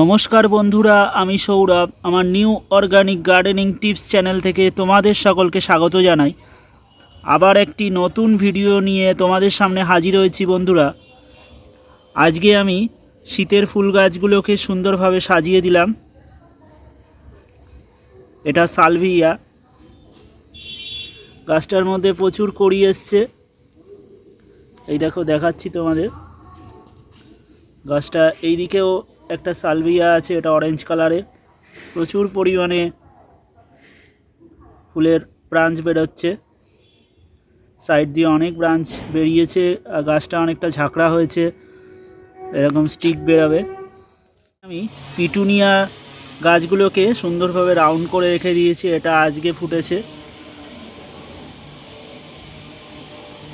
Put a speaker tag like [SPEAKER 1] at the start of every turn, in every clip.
[SPEAKER 1] নমস্কার বন্ধুরা, আমি সৌরভ। আমার new organic gardening tips channel থেকে তোমাদের সকলকে স্বাগত জানাই। আবার একটি নতুন ভিডিও নিয়ে তোমাদের সামনে হাজির হয়েছি বন্ধুরা। আজকে আমি শীতের ফুল গাছগুলোকে সুন্দরভাবে সাজিয়ে দিলাম। এটা সালভিয়া। গাছটার মধ্যে প্রচুর কড়ি এসছে। এই দেখো, দেখাচ্ছি তোমাদের। গাছটা এই দিকেও একটা সালভিয়া আছে, এটা অরেঞ্জ কালারের প্রচুর পরিমাণে ফুলের ব্রাঞ্চ বেরোচ্ছে। সাইড দিয়ে অনেক ব্রাঞ্চ বেরিয়েছে, আর গাছটা অনেকটা ঝাঁকড়া হয়েছে। এরকম স্টিক বেরোবে। আমি পিটুনিয়া গাছগুলোকে সুন্দরভাবে রাউন্ড করে রেখে দিয়েছি, এটা আজকে ফুটেছে।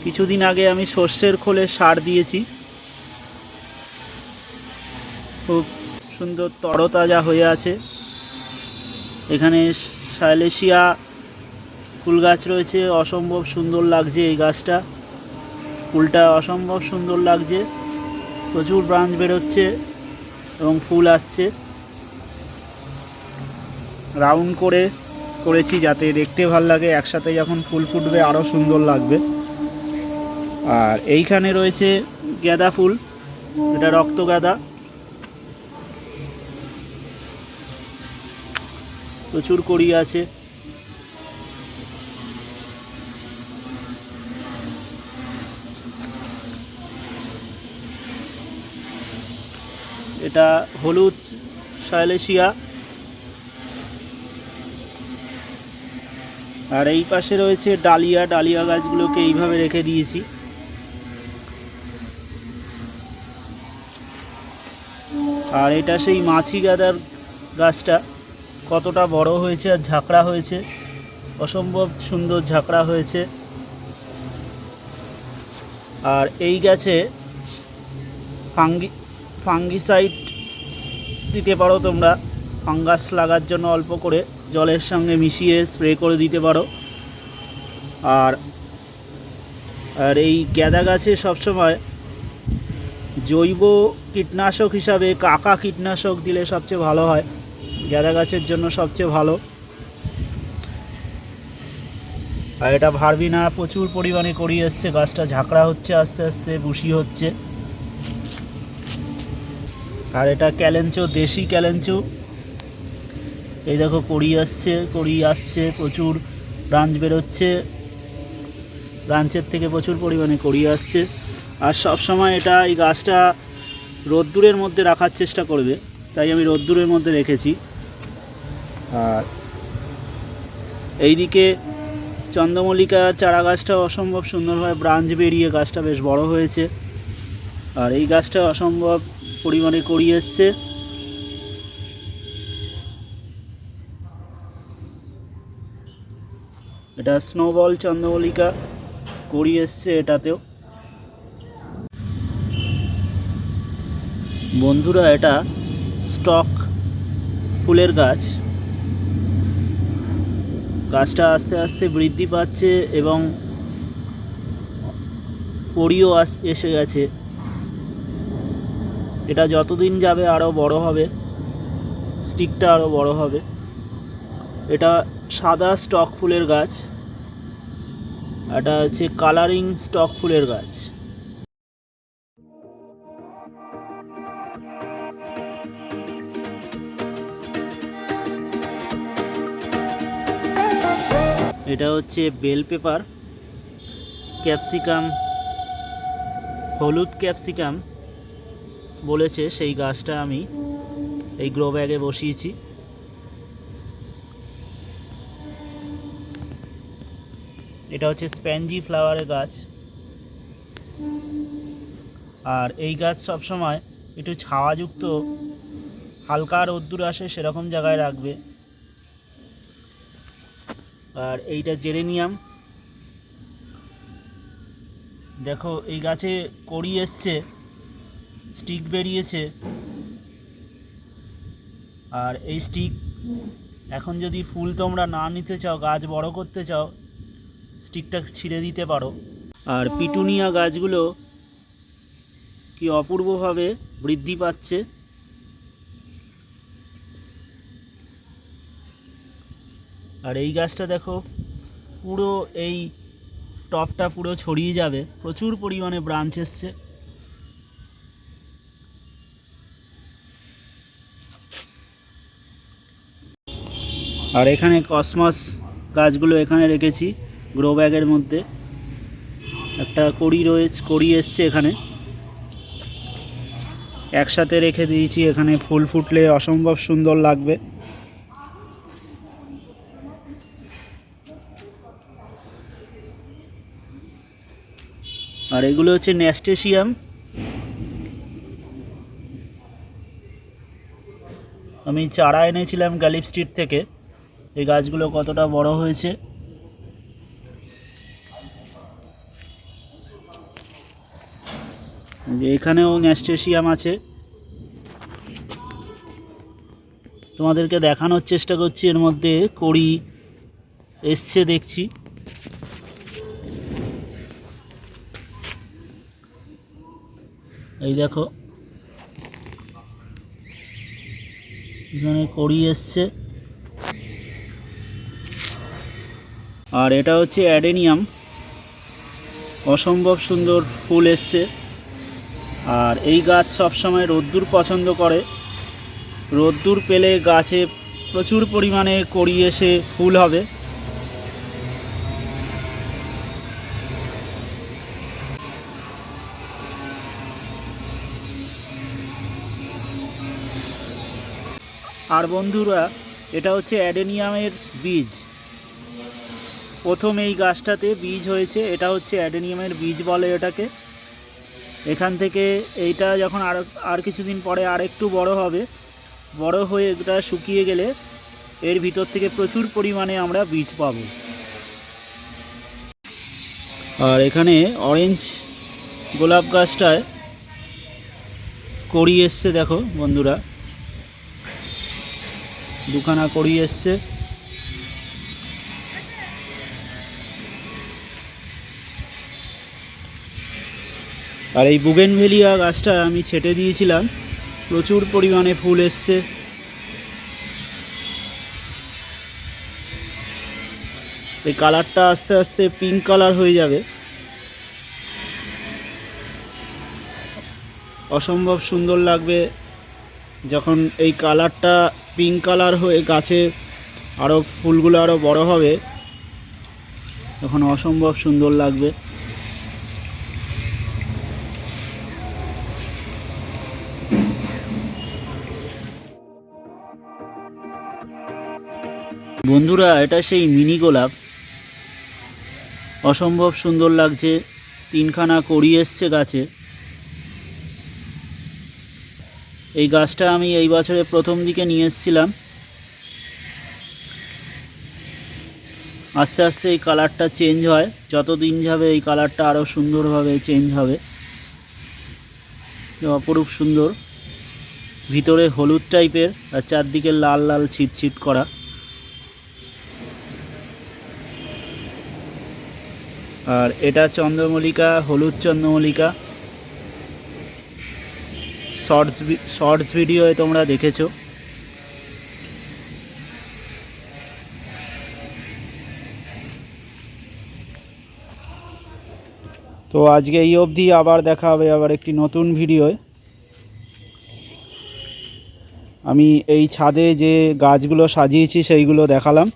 [SPEAKER 1] কিছুদিন আগে আমি সর্ষের খোলে সার দিয়েছি। খুব সুন্দর তরতাজা হয়ে আছে। এখানে সাইলেশিয়া ফুল গাছ রয়েছে, অসম্ভব সুন্দর লাগছে এই গাছটা। ফুলটা অসম্ভব সুন্দর লাগছে। প্রচুর ব্রাঞ্চ বেরোচ্ছে এবং ফুল আসছে। রাউন্ড করে করেছি যাতে দেখতে ভালো লাগে, একসাথে যখন ফুল ফুটবে আরও সুন্দর লাগবে। আর এইখানে রয়েছে গাঁদা ফুল, এটা রক্ত গাঁদা। প্রচুর কড়ি আছে। এটা হলুদ শাইলেশিয়া আর এই পাশে রয়েছে ডালিয়া। ডালিয়া গাছগুলোকে এইভাবে রেখে দিয়েছি। আর এটা সেই মাছি গাদার গাছটা। কতটা বড় হয়েছে আর ঝাঁকড়া হয়েছে? অসম্ভব সুন্দর ঝাঁকড়া হয়েছে। আর এই গাছে ফাঙ্গি, ফাঙ্গিসাইড দিতে পারো তোমরা। ফাঙ্গাস লাগার জন্য অল্প করে জলের সঙ্গে মিশিয়ে স্প্রে করে দিতে পারো। আর আর এই গ্যাদা গাছে সবসময় জৈব কীটনাশক হিসাবে কাকা কীটনাশক দিলে সবচেয়ে ভালো হয়। গাঁদা গাছের জন্য সবচেয়ে ভালো। আর এটা ভারবি না, প্রচুর পরিমাণে করি এসছে, গাছটা ঝাঁকড়া হচ্ছে, আস্তে আস্তে বুশি হচ্ছে। আর এটা ক্যালেঞ্চো, দেশি ক্যালেঞ্চো। এই দেখো কড়ি আসছে কড়ি আসছে, প্রচুর ব্রাঞ্চ বেরোচ্ছে। ব্রাঞ্চের থেকে প্রচুর পরিমাণে কড়ি আসছে। আর সব সময় এটা এই গাছটা রোদ্দুরের মধ্যে রাখার চেষ্টা করবে, তাই আমি রোদ্দুরের মধ্যে রেখেছি। আর এইদিকে চন্দ্রমল্লিকা চারা গাছটা অসম্ভব সুন্দরভাবে ব্রাঞ্চ বেরিয়ে গাছটা বেশ বড় হয়েছে। আর এই গাছটা অসম্ভব পরিমাণে করি এসছে। এটা স্নোবল চন্দ্রমল্লিকা করি এসছে এটাতেও। বন্ধুরা, এটা স্টক ফুলের গাছ। গাছটা আস্তে আস্তে বৃদ্ধি পাচ্ছে এবং কড়িও আস, এসে গেছে। এটা যতদিন যাবে আরও বড় হবে। স্টিকটা আরও বড় হবে। এটা সাদা স্টক ফুলের গাছ। এটা হচ্ছে কালারিং স্টক ফুলের গাছ। এটা হচ্ছে বেল পেপার, ক্যাপসিকাম, হলুদ ক্যাপসিকাম বলেছে সেই গাছটা আমি এই গ্রো ব্যাগে বসিয়েছি। এটা হচ্ছে স্প্যানজি ফ্লাওয়ারের গাছ। আর এই গাছ সবসময় একটু ছাওয়াযুক্ত, হালকা রোদ্দুর আসে সেরকম জায়গায় রাখবে। আর এইটা জেরেনিয়াম। দেখো, এই গাছে কড়ি এসছে, স্টিক বেরিয়েছে। আর এই স্টিক এখন যদি ফুল তোমরা না নিতে চাও, গাছ বড় করতে চাও, স্টিকটা ছিঁড়ে দিতে পারো। আর পিটুনিয়া গাছগুলো কি অপূর্বভাবে বৃদ্ধি পাচ্ছে। আর এই গাছটা দেখো, পুরো এই টপটা পুরো ছড়িয়ে যাবে। প্রচুর পরিমাণে ব্রাঞ্চ এসছে। আর এখানে কসমস গাছগুলো এখানে রেখেছি গ্রো ব্যাগের মধ্যে। একটা কড়ি রয়েছে, কড়ি এসছে এখানে। একসাথে রেখে দিয়েছি, এখানে ফুল ফুটলে অসম্ভব সুন্দর লাগবে। আর এগুলো হচ্ছে ন্যাস্টেশিয়াম আমি চারা এনেছিলাম গ্যালিপ স্ট্রিট থেকে। এই গাছগুলো কতটা বড় হয়েছে। এখানেও ন্যাস্টেশিয়াম আছে। তোমাদেরকে দেখানোর চেষ্টা করছি, এর মধ্যে কড়ি এসছে দেখছি। এই দেখো। এখানে কড়ি এসছে। আর এটা হচ্ছে অ্যাডেনিয়াম। অসম্ভব সুন্দর ফুল এসছে। আর এই গাছ সবসময় রোদ্দুর পছন্দ করে। রোদ্দুর পেলে গাছে প্রচুর পরিমাণে কড়ি এসে ফুল হবে। আর বন্ধুরা, এটা হচ্ছে অ্যাডেনিয়ামের বীজ। প্রথম এই গাছটাতে বীজ হয়েছে, এটা হচ্ছে অ্যাডেনিয়ামের বীজ বলে এটাকে। এখান থেকে এইটা যখন আর আর কিছুদিন পরে আর একটু বড় হবে, বড় হয়ে এটা শুকিয়ে গেলে এর ভিতর থেকে প্রচুর পরিমাণে আমরা বীজ পাবো। আর এখানে অরেঞ্জ গোলাপ গাছটায় কড়ি এসছে, দেখো বন্ধুরা। দুখানা কড়ি এসছে। আর এই বুগেনভেলিয়া গাছটা আমি ছেটে দিয়েছিলাম। প্রচুর পরিমাণে ফুল এসছে। এই কালারটা আস্তে আস্তে পিঙ্ক কালার হয়ে যাবে। অসম্ভব সুন্দর লাগবে যখন এই কালারটা পিঙ্ক কালার হয়ে গাছে আরও ফুলগুলো আরও বড় হবে। তখন অসম্ভব সুন্দর লাগবে। বন্ধুরা, এটা সেই মিনি গোলাপ। অসম্ভব সুন্দর লাগছে। তিনখানা কড়ি এসছে গাছে। এই গাছটা আমি এই বছরে প্রথম দিকে নিয়ে এসেছিলাম। আস্তে আস্তে এই কালারটা চেঞ্জ হয়। যত দিন যাবে এই কালারটা আরও সুন্দরভাবে চেঞ্জ হবে। অপরূপ সুন্দর। ভিতরে হলুদ টাইপের আর চারদিকে লাল লাল ছিটছিট করা। আর এটা চন্দ্রমল্লিকা, হলুদ চন্দ্রমল্লিকা। শর্টস শর্টস ভিডিওয়ে তোমরা দেখেছ। তো আজকে এই অবধি আবার দেখা হবে আবার একটি নতুন ভিডিওয়। আমি এই ছাদে যে গাছগুলো সাজিয়েছি সেইগুলো দেখালাম।